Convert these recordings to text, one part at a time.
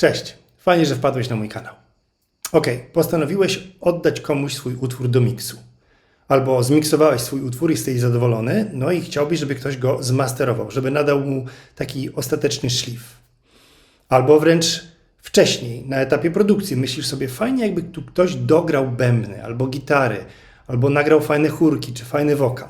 Cześć, fajnie, że wpadłeś na mój kanał. Ok, postanowiłeś oddać komuś swój utwór do miksu. Albo zmiksowałeś swój utwór i jesteś zadowolony, no i chciałbyś, żeby ktoś go zmasterował, żeby nadał mu taki ostateczny szlif. Albo wręcz wcześniej, na etapie produkcji, myślisz sobie, fajnie jakby tu ktoś dograł bębny, albo gitary, albo nagrał fajne chórki, czy fajny wokal.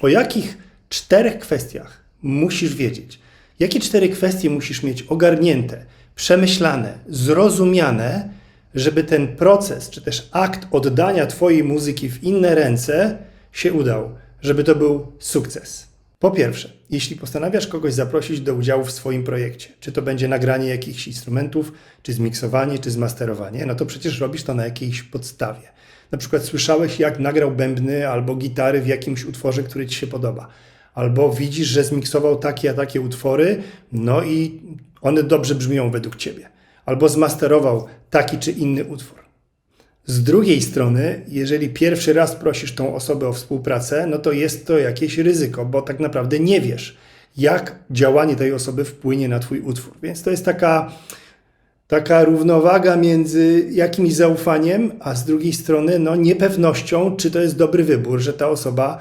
O jakich czterech kwestiach musisz wiedzieć? Jakie cztery kwestie musisz mieć ogarnięte, przemyślane, zrozumiane, żeby ten proces, czy też akt oddania Twojej muzyki w inne ręce się udał, żeby to był sukces? Po pierwsze, jeśli postanawiasz kogoś zaprosić do udziału w swoim projekcie, czy to będzie nagranie jakichś instrumentów, czy zmiksowanie, czy zmasterowanie, no to przecież robisz to na jakiejś podstawie. Na przykład słyszałeś, jak nagrał bębny albo gitary w jakimś utworze, który Ci się podoba. Albo widzisz, że zmiksował takie a takie utwory, no i one dobrze brzmią według Ciebie. Albo zmasterował taki czy inny utwór. Z drugiej strony, jeżeli pierwszy raz prosisz tą osobę o współpracę, no to jest to jakieś ryzyko, bo tak naprawdę nie wiesz, jak działanie tej osoby wpłynie na Twój utwór. Więc to jest taka, taka równowaga między jakimś zaufaniem, a z drugiej strony no, niepewnością, czy to jest dobry wybór, że ta osoba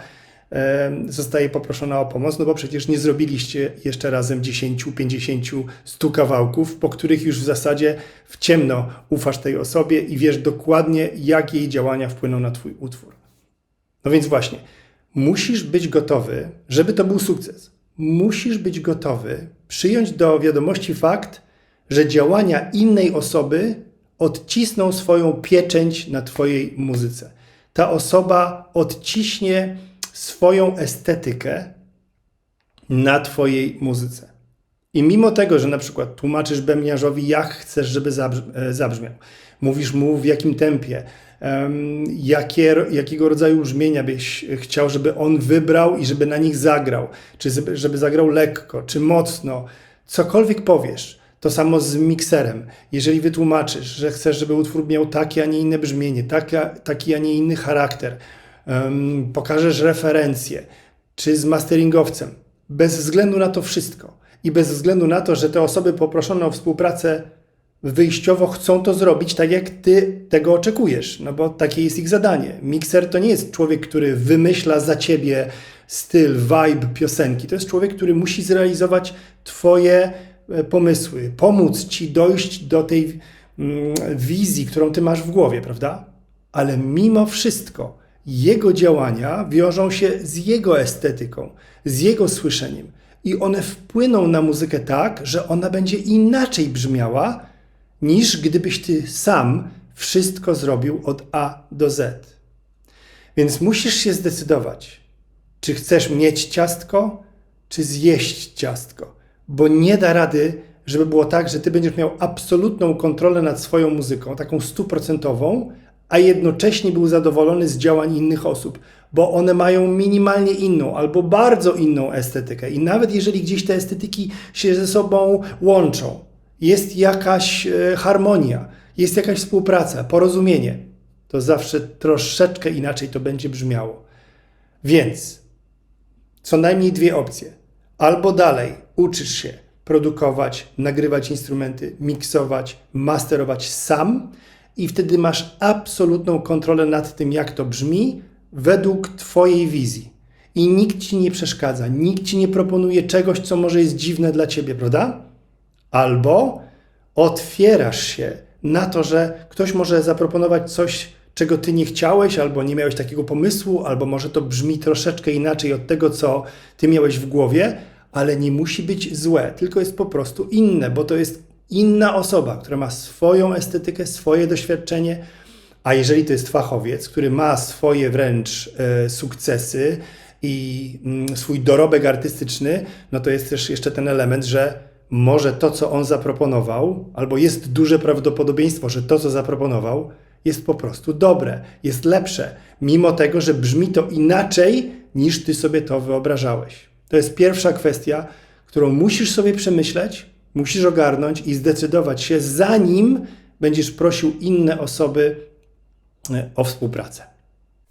zostaje poproszona o pomoc, no bo przecież nie zrobiliście jeszcze razem 10, 50, 100 kawałków, po których już w zasadzie w ciemno ufasz tej osobie i wiesz dokładnie, jak jej działania wpłyną na Twój utwór. No więc właśnie, musisz być gotowy, żeby to był sukces. Musisz być gotowy przyjąć do wiadomości fakt, że działania innej osoby odcisną swoją pieczęć na Twojej muzyce. Ta osoba odciśnie swoją estetykę na Twojej muzyce. I mimo tego, że na przykład tłumaczysz bębniarzowi, jak chcesz, żeby e, zabrzmiał, mówisz mu w jakim tempie, em, jakie, jakiego rodzaju brzmienia byś chciał, żeby on wybrał i żeby na nich zagrał, czy żeby- zagrał lekko, czy mocno, cokolwiek powiesz, to samo z mikserem. Jeżeli wytłumaczysz, że chcesz, żeby utwór miał takie, a nie inne brzmienie, taki, a nie inny charakter, pokażesz referencje, czy z masteringowcem, bez względu na to wszystko i bez względu na to, że te osoby poproszone o współpracę wyjściowo chcą to zrobić tak, jak ty tego oczekujesz, no bo takie jest ich zadanie. Mikser to nie jest człowiek, który wymyśla za ciebie styl, vibe piosenki. To jest człowiek, który musi zrealizować twoje e, pomysły, pomóc ci dojść do tej mm, wizji, którą ty masz w głowie, prawda? Ale mimo wszystko jego działania wiążą się z jego estetyką, z jego słyszeniem i one wpłyną na muzykę tak, że ona będzie inaczej brzmiała, niż gdybyś ty sam wszystko zrobił od A do Z. Więc musisz się zdecydować, czy chcesz mieć ciastko, czy zjeść ciastko, bo nie da rady, żeby było tak, że ty będziesz miał absolutną kontrolę nad swoją muzyką, taką stuprocentową, a jednocześnie był zadowolony z działań innych osób, bo one mają minimalnie inną albo bardzo inną estetykę. I nawet jeżeli gdzieś te estetyki się ze sobą łączą, jest jakaś e, harmonia, jest jakaś współpraca, porozumienie, to zawsze troszeczkę inaczej to będzie brzmiało. Więc co najmniej dwie opcje. Albo dalej uczysz się produkować, nagrywać instrumenty, miksować, masterować sam i wtedy masz absolutną kontrolę nad tym, jak to brzmi, według Twojej wizji. I nikt Ci nie przeszkadza, nikt Ci nie proponuje czegoś, co może jest dziwne dla Ciebie, prawda? Albo otwierasz się na to, że ktoś może zaproponować coś, czego ty nie chciałeś, albo nie miałeś takiego pomysłu, albo może to brzmi troszeczkę inaczej od tego, co ty miałeś w głowie, ale nie musi być złe, tylko jest po prostu inne, bo to jest inna osoba, która ma swoją estetykę, swoje doświadczenie. A jeżeli to jest fachowiec, który ma swoje wręcz e, sukcesy i mm, swój dorobek artystyczny, no to jest też jeszcze ten element, że może to, co on zaproponował, albo jest duże prawdopodobieństwo, że to, co zaproponował, jest po prostu dobre, jest lepsze, mimo tego, że brzmi to inaczej, niż ty sobie to wyobrażałeś. To jest pierwsza kwestia, którą musisz sobie przemyśleć, musisz ogarnąć i zdecydować się, zanim będziesz prosił inne osoby e, o współpracę.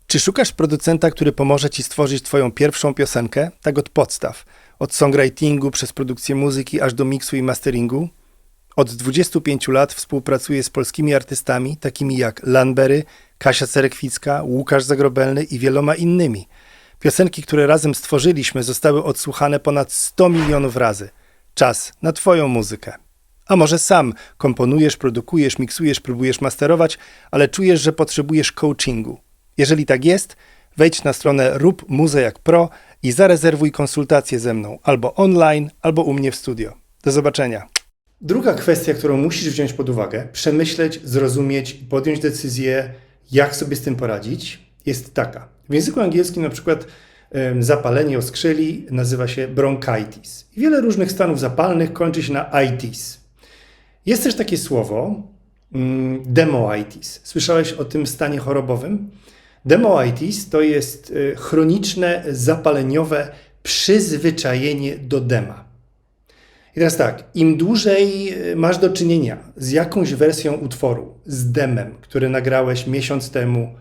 Czy szukasz producenta, który pomoże ci stworzyć Twoją pierwszą piosenkę, tak od podstaw, od songwritingu przez produkcję muzyki aż do miksu i masteringu? Od 25 lat współpracuję z polskimi artystami, takimi jak Lanbery, Kasia Cerekwicka, Łukasz Zagrobelny i wieloma innymi. Piosenki, które razem stworzyliśmy, zostały odsłuchane ponad 100 milionów razy. Czas na Twoją muzykę. A może sam komponujesz, produkujesz, miksujesz, próbujesz masterować, ale czujesz, że potrzebujesz coachingu. Jeżeli tak jest, wejdź na stronę Rób Muzę jak Pro i zarezerwuj konsultację ze mną albo online, albo u mnie w studio. Do zobaczenia. Druga kwestia, którą musisz wziąć pod uwagę, przemyśleć, zrozumieć i podjąć decyzję, jak sobie z tym poradzić, jest taka. W języku angielskim na przykład zapalenie oskrzeli nazywa się bronchitis. Wiele różnych stanów zapalnych kończy się na itis. Jest też takie słowo mm, demoitis. Słyszałeś o tym stanie chorobowym? Demoitis to jest y, chroniczne, zapaleniowe przyzwyczajenie do dema. I teraz tak, im dłużej y, masz do czynienia z jakąś wersją utworu, z demem, który nagrałeś miesiąc temu,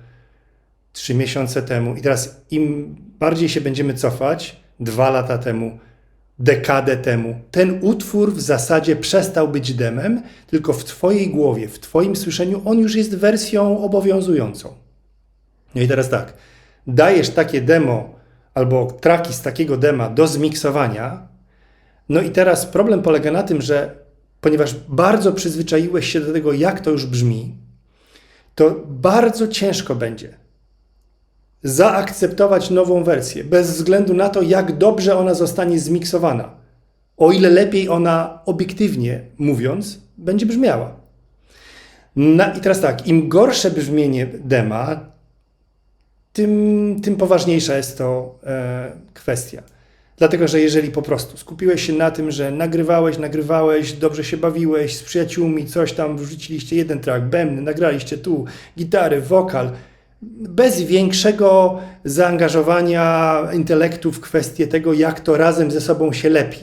trzy miesiące temu, i teraz im bardziej się będziemy cofać, dwa lata temu, dekadę temu, ten utwór w zasadzie przestał być demem, tylko w Twojej głowie, w Twoim słyszeniu on już jest wersją obowiązującą. No i teraz tak, dajesz takie demo albo traki z takiego dema do zmiksowania, no i teraz problem polega na tym, że ponieważ bardzo przyzwyczaiłeś się do tego, jak to już brzmi, to bardzo ciężko będzie zaakceptować nową wersję, bez względu na to, jak dobrze ona zostanie zmiksowana. O ile lepiej ona, obiektywnie mówiąc, będzie brzmiała. Na, I teraz tak, im gorsze brzmienie dema, tym, tym poważniejsza jest to e, kwestia. Dlatego, że jeżeli po prostu skupiłeś się na tym, że nagrywałeś, nagrywałeś, dobrze się bawiłeś z przyjaciółmi, coś tam wrzuciliście jeden track, bębny, nagraliście tu, gitary, wokal, bez większego zaangażowania intelektu w kwestię tego, jak to razem ze sobą się lepi.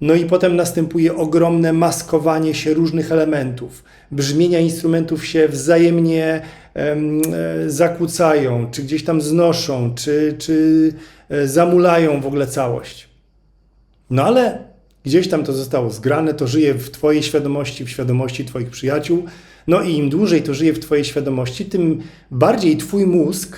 No i potem następuje ogromne maskowanie się różnych elementów. Brzmienia instrumentów się wzajemnie em, e, zakłócają, czy gdzieś tam znoszą, czy, czy e, zamulają w ogóle całość. No ale gdzieś tam to zostało zgrane, to żyje w Twojej świadomości, w świadomości Twoich przyjaciół. No i im dłużej to żyje w Twojej świadomości, tym bardziej Twój mózg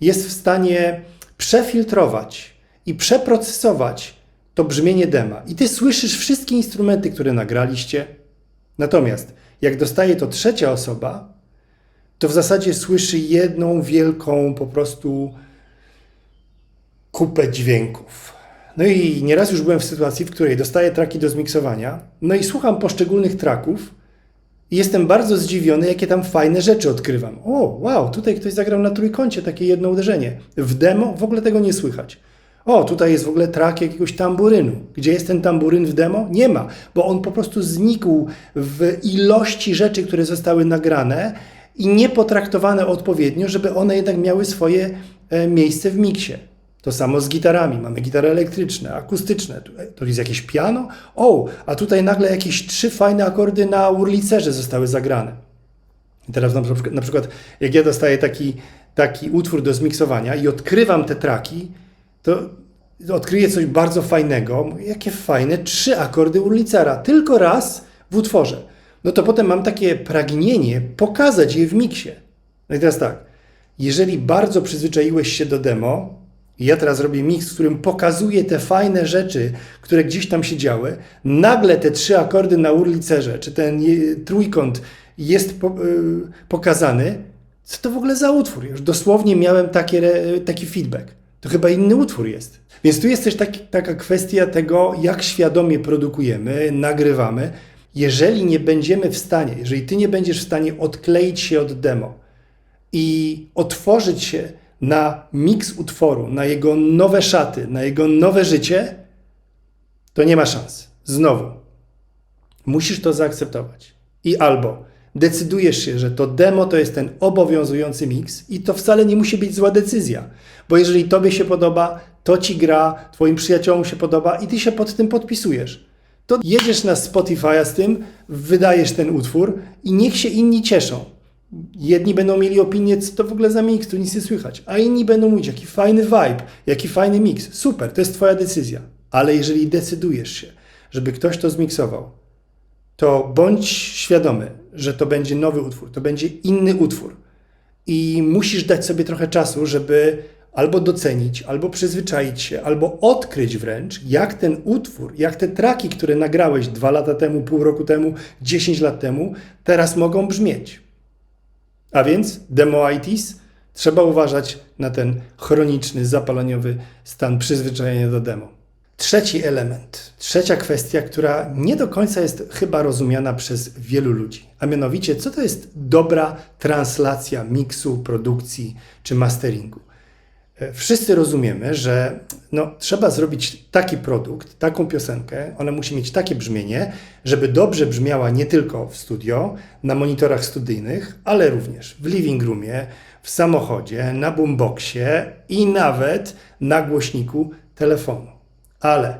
jest w stanie przefiltrować i przeprocesować to brzmienie dema. I Ty słyszysz wszystkie instrumenty, które nagraliście. Natomiast jak dostaje to trzecia osoba, to w zasadzie słyszy jedną wielką po prostu kupę dźwięków. No i nieraz już byłem w sytuacji, w której dostaję traki do zmiksowania, no i słucham poszczególnych traków i jestem bardzo zdziwiony, jakie tam fajne rzeczy odkrywam. O, wow, tutaj ktoś zagrał na trójkącie takie jedno uderzenie. W demo w ogóle tego nie słychać. O, tutaj jest w ogóle trak jakiegoś tamburynu. Gdzie jest ten tamburyn w demo? Nie ma, bo on po prostu znikł w ilości rzeczy, które zostały nagrane i nie potraktowane odpowiednio, żeby one jednak miały swoje e, miejsce w miksie. To samo z gitarami. Mamy gitary elektryczne, akustyczne. Tu- To jest jakieś piano? O, a tutaj nagle jakieś trzy fajne akordy na urlicerze zostały zagrane. I teraz na przykład, jak ja dostaję taki, taki utwór do zmiksowania i odkrywam te traki, to odkryję coś bardzo fajnego. Jakie fajne, trzy akordy urlicera, tylko raz w utworze. No to potem mam takie pragnienie pokazać je w miksie. No i teraz tak, jeżeli bardzo przyzwyczaiłeś się do demo, i ja teraz robię miks, w którym pokazuję te fajne rzeczy, które gdzieś tam się działy, nagle te trzy akordy na urlicerze, czy ten trójkąt jest y, pokazany, co to w ogóle za utwór? Już dosłownie miałem takie, taki feedback. To chyba inny utwór jest. Więc tu jest też taki, taka kwestia tego, jak świadomie produkujemy, nagrywamy. Jeżeli nie będziemy w stanie, jeżeli ty nie będziesz w stanie odkleić się od demo i otworzyć się na miks utworu, na jego nowe szaty, na jego nowe życie, to nie ma szans. Znowu, musisz to zaakceptować. I albo decydujesz się, że to demo to jest ten obowiązujący miks i to wcale nie musi być zła decyzja, bo jeżeli tobie się podoba, to ci gra, twoim przyjaciołom się podoba i ty się pod tym podpisujesz. To jedziesz na Spotify'a z tym, wydajesz ten utwór i niech się inni cieszą. Jedni będą mieli opinię, co to w ogóle za miks, tu nic nie słychać, a inni będą mówić, jaki fajny vibe, jaki fajny miks. Super, to jest twoja decyzja. Ale jeżeli decydujesz się, żeby ktoś to zmiksował, to bądź świadomy, że to będzie nowy utwór, to będzie inny utwór. I musisz dać sobie trochę czasu, żeby albo docenić, albo przyzwyczaić się, albo odkryć wręcz, jak ten utwór, jak te traki, które nagrałeś dwa lata temu, pół roku temu, 10 lat temu, teraz mogą brzmieć. A więc demoitis, trzeba uważać na ten chroniczny, zapaleniowy stan przyzwyczajenia do demo. Trzeci element, trzecia kwestia, która nie do końca jest chyba rozumiana przez wielu ludzi, a mianowicie, co to jest dobra translacja miksu, produkcji czy masteringu. E, wszyscy rozumiemy, że no, trzeba zrobić taki produkt, taką piosenkę, ona musi mieć takie brzmienie, żeby dobrze brzmiała nie tylko w studio, na monitorach studyjnych, ale również w living roomie, w samochodzie, na boomboxie i nawet na głośniku telefonu. Ale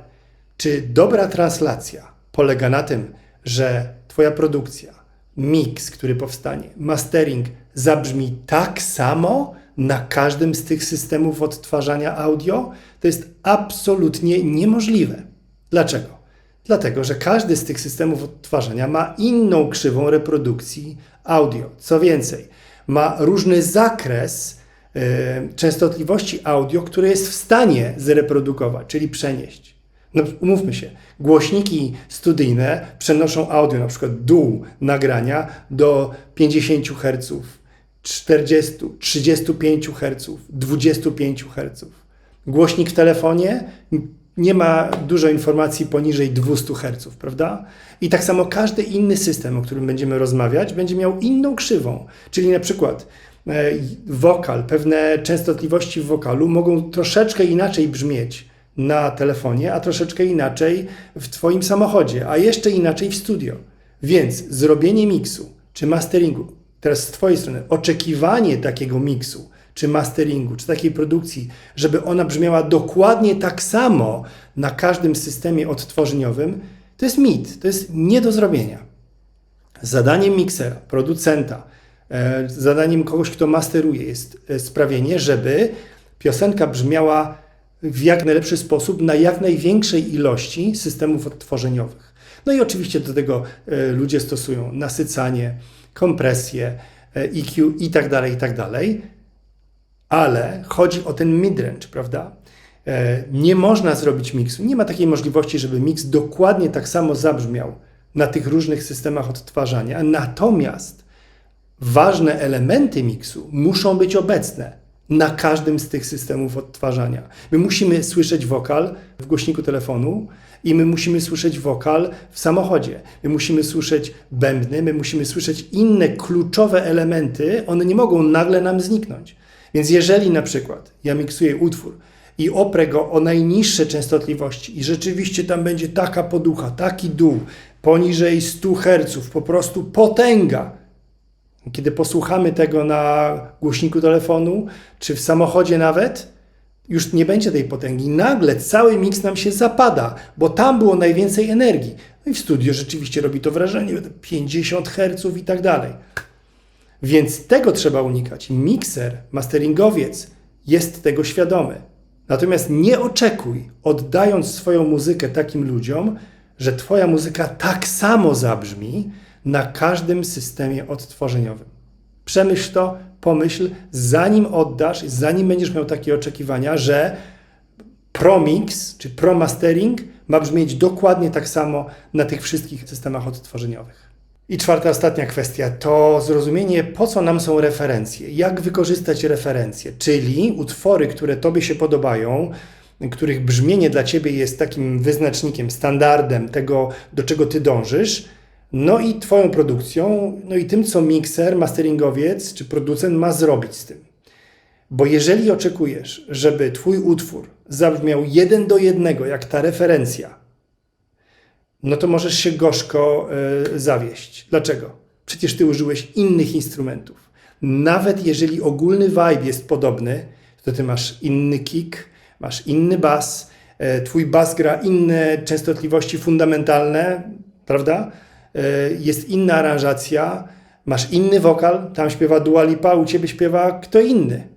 czy dobra translacja polega na tym, że Twoja produkcja, mix, który powstanie, mastering zabrzmi tak samo na każdym z tych systemów odtwarzania audio? To jest absolutnie niemożliwe. Dlaczego? Dlatego, że każdy z tych systemów odtwarzania ma inną krzywą reprodukcji audio. Co więcej, ma różny zakres E, częstotliwości audio, które jest w stanie zreprodukować, czyli przenieść. No, umówmy się, głośniki studyjne przenoszą audio, na przykład dół nagrania do 50 Hz, 40, 35 Hz, 25 Hz. Głośnik w telefonie nie ma dużo informacji poniżej 200 Hz, prawda? I tak samo każdy inny system, o którym będziemy rozmawiać, będzie miał inną krzywą. Czyli na przykład E, wokal, pewne częstotliwości w wokalu mogą troszeczkę inaczej brzmieć na telefonie, a troszeczkę inaczej w Twoim samochodzie, a jeszcze inaczej w studio. Więc zrobienie miksu czy masteringu, teraz z Twojej strony, oczekiwanie takiego miksu czy masteringu, czy takiej produkcji, żeby ona brzmiała dokładnie tak samo na każdym systemie odtworzeniowym, to jest mit, to jest nie do zrobienia. Zadaniem miksera, producenta, E, zadaniem kogoś, kto masteruje, jest e, sprawienie, żeby piosenka brzmiała w jak najlepszy sposób na jak największej ilości systemów odtworzeniowych. No i oczywiście do tego e, ludzie stosują nasycanie, kompresję, EQ i tak dalej, i tak dalej. Ale chodzi o ten midrange, prawda? Nie można zrobić miksu, nie ma takiej możliwości, żeby miks dokładnie tak samo zabrzmiał na tych różnych systemach odtwarzania. Natomiast ważne elementy miksu muszą być obecne na każdym z tych systemów odtwarzania. My musimy słyszeć wokal w głośniku telefonu i my musimy słyszeć wokal w samochodzie. My musimy słyszeć bębny, my musimy słyszeć inne kluczowe elementy, one nie mogą nagle nam zniknąć. Więc jeżeli na przykład ja miksuję utwór i oprę go o najniższe częstotliwości i rzeczywiście tam będzie taka poducha, taki dół, poniżej 100 Hz, po prostu potęga, kiedy posłuchamy tego na głośniku telefonu, czy w samochodzie nawet, już nie będzie tej potęgi. Nagle cały miks nam się zapada, bo tam było najwięcej energii. No i w studio rzeczywiście robi to wrażenie, 50 Hz i tak dalej. Więc tego trzeba unikać. Mikser, masteringowiec jest tego świadomy. Natomiast nie oczekuj, oddając swoją muzykę takim ludziom, że Twoja muzyka tak samo zabrzmi, na każdym systemie odtworzeniowym. Przemyśl to, pomyśl, zanim oddasz, zanim będziesz miał takie oczekiwania, że ProMix czy ProMastering ma brzmieć dokładnie tak samo na tych wszystkich systemach odtworzeniowych. I czwarta, ostatnia kwestia. To zrozumienie, po co nam są referencje, jak wykorzystać referencje, czyli utwory, które Tobie się podobają, których brzmienie dla Ciebie jest takim wyznacznikiem, standardem tego, do czego Ty dążysz, no i Twoją produkcją, no i tym, co mikser, masteringowiec czy producent ma zrobić z tym. Bo jeżeli oczekujesz, żeby Twój utwór zabrzmiał jeden do jednego, jak ta referencja, no to możesz się gorzko y, zawieść. Dlaczego? Przecież Ty użyłeś innych instrumentów. Nawet jeżeli ogólny vibe jest podobny, to Ty masz inny kick, masz inny bas, y, Twój bas gra inne częstotliwości fundamentalne, prawda? E, jest inna aranżacja, masz inny wokal, tam śpiewa Dua Lipa, u ciebie śpiewa kto inny.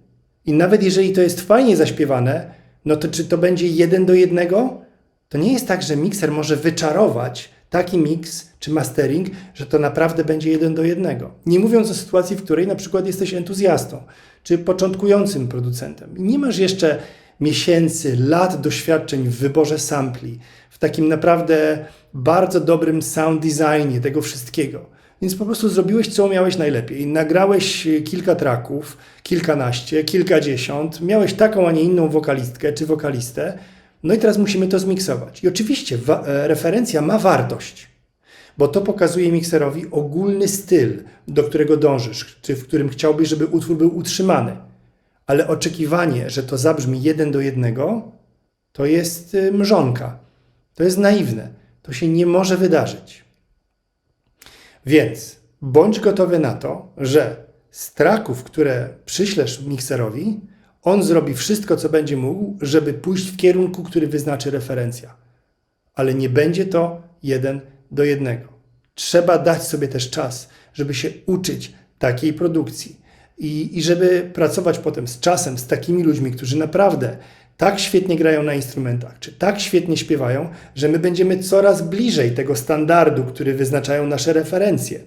I nawet jeżeli to jest fajnie zaśpiewane, no to czy to będzie jeden do jednego? To nie jest tak, że mikser może wyczarować taki miks czy mastering, że to naprawdę będzie jeden do jednego. Nie mówiąc o sytuacji, w której na przykład jesteś entuzjastą czy początkującym producentem nie masz jeszcze miesięcy, lat doświadczeń w wyborze sampli, w takim naprawdę bardzo dobrym sound designie tego wszystkiego. Więc po prostu zrobiłeś, co umiałeś najlepiej. Nagrałeś kilka traków, kilkanaście, kilkadziesiąt, miałeś taką, a nie inną wokalistkę czy wokalistę, no i teraz musimy to zmiksować. I oczywiście e, referencja ma wartość, bo to pokazuje mikserowi ogólny styl, do którego dążysz, czy w którym chciałbyś, żeby utwór był utrzymany. Ale oczekiwanie, że to zabrzmi jeden do jednego, to jest y, mrzonka. To jest naiwne. To się nie może wydarzyć. Więc bądź gotowy na to, że z traków, które przyślesz mikserowi, on zrobi wszystko, co będzie mógł, żeby pójść w kierunku, który wyznaczy referencja. Ale nie będzie to jeden do jednego. Trzeba dać sobie też czas, żeby się uczyć takiej produkcji i, i żeby pracować potem z czasem, z takimi ludźmi, którzy naprawdę tak świetnie grają na instrumentach, czy tak świetnie śpiewają, że my będziemy coraz bliżej tego standardu, który wyznaczają nasze referencje.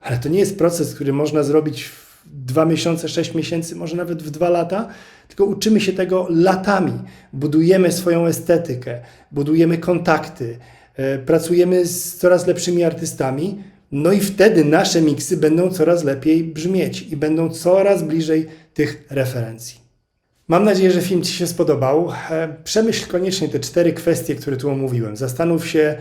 Ale to nie jest proces, który można zrobić w dwa miesiące, sześć miesięcy, może nawet w dwa lata, tylko uczymy się tego latami. Budujemy swoją estetykę, budujemy kontakty, e, pracujemy z coraz lepszymi artystami, no i wtedy nasze miksy będą coraz lepiej brzmieć i będą coraz bliżej tych referencji. Mam nadzieję, że film Ci się spodobał. E, Przemyśl koniecznie te cztery kwestie, które tu omówiłem. Zastanów się,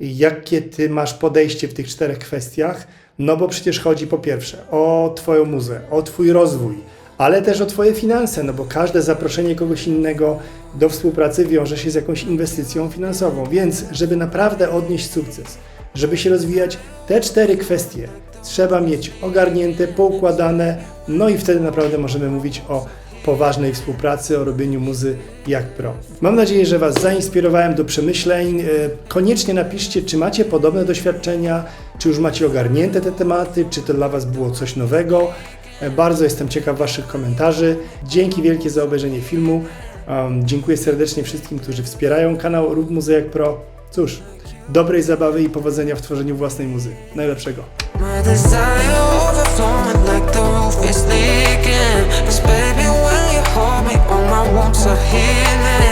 jakie Ty masz podejście w tych czterech kwestiach, no bo przecież chodzi po pierwsze o Twoją muzę, o Twój rozwój, ale też o Twoje finanse, no bo każde zaproszenie kogoś innego do współpracy wiąże się z jakąś inwestycją finansową. Więc, żeby naprawdę odnieść sukces, żeby się rozwijać, te cztery kwestie trzeba mieć ogarnięte, poukładane, no i wtedy naprawdę możemy mówić o poważnej współpracy, o robieniu muzy jak pro. Mam nadzieję, że Was zainspirowałem do przemyśleń. E, Koniecznie napiszcie, czy macie podobne doświadczenia, czy już macie ogarnięte te tematy, czy to dla Was było coś nowego. E, Bardzo jestem ciekaw Waszych komentarzy. Dzięki wielkie za obejrzenie filmu. Um, dziękuję serdecznie wszystkim, którzy wspierają kanał Rób Muzy jak Pro. Cóż, dobrej zabawy i powodzenia w tworzeniu własnej muzy. Najlepszego. hopes are healing